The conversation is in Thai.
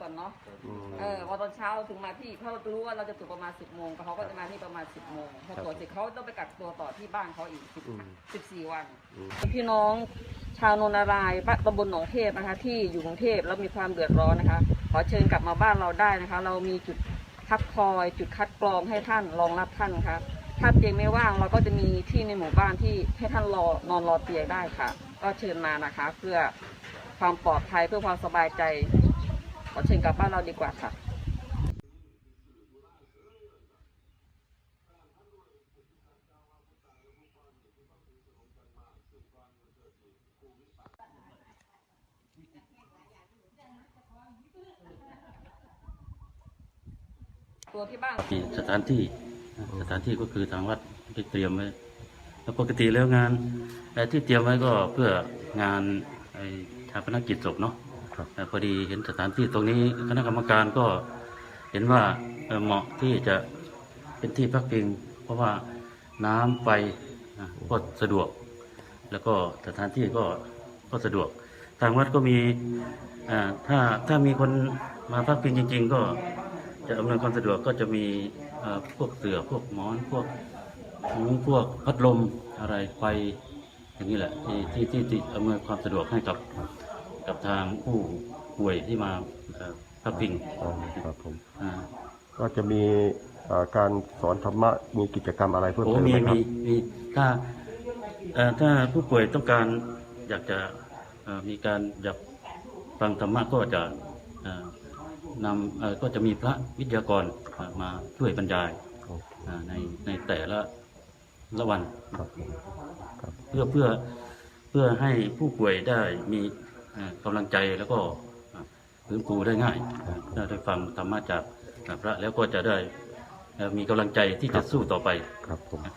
ก่อนเนาะ เออพอตอนเช้าถึงมาที่เรารู้ว่าเราจะถึงประมาณสิบโมงเขาก็จะมาที่ประมาณสิบโมงพอตรวจเสร็จเขาต้องไปกักตัวต่อที่บ้านเขาอีกสิบสิบสี่วัน พี่น้องชาวนนารายตำบลหนองเทพนะคะ ที่อยู่กรุงเทพแล้วมีความเดือดร้อนนะคะ ขอเชิญกลับมาบ้านเราได้นะคะ เรามีจุด พักคอยจุดคัดกรองให้ท่านรองรับท่านครับ ถ้าเตียงไม่ว่างเราก็จะมีที่ในหมู่บ้านที่ให้ท่านรอนอนรอเตียงได้ค่ะ ก็เชิญมานะคะ เพื่อความปลอดภัยเพื่อความสบายใจขอเชิญกลับบ้านเราดีกว่าค่ะ ตัวที่บ้านที่สถานที่สถานที่ก็คือทางวัดได้เตรียมไว้แล้วปกติแล้วงานเอ่อที่เตรียมไว้ก็เพื่องานไอ้ชาปนกิจศพเนาะครับแต่พอดีเห็นสถานที่ตรงนี้คณะกรรมการก็เห็นว่าเอ่อเหมาะที่จะเป็นที่พักพิง เพราะว่าน้ำไฟอะก็สะดวก แล้วก็สถานที่ก็ก็สะดวก ทางวัดก็มีอ่าถ้าถ้ามีคนมาพักพิงจริง ๆ ก็ จะอำนวยความสะดวกก็จะมีเอ่อพวกเสื่อพวกหมอนพวกมุ้งพวกพัดลมอะไรไฟอย่างนี้แหละที่ที่ที่ที่อำนวยความสะดวกให้กับกับทางผู้ป่วยที่มาเอ่อพักพิงอ๋อครับผมอ่าก็จะมีเอ่อการสอนธรรมะมีกิจกรรมอะไรเพิ่มโอ้เติมมีไหมครับมีมีถ้าเอ่อถ้าผู้ป่วยต้องการอยากจะเอ่อมีการอยากฟังธรรมะก็จะเอ่อ นำเอ่อก็จะมีพระวิทยากรเอ่อมาช่วยบรรยายโอเคอ่าในในแต่ละละวันครับผมครับเพื่อเพื่อเพื่อให้ผู้ป่วยได้มีเอ่อกำลังใจแล้วก็อ่าฟื้นฟูได้ง่ายถ้าได้ฟังธรรมะจากพระแล้วก็จะได้เอ่อมีกำลังใจที่จะสู้ต่อไปครับผมนะ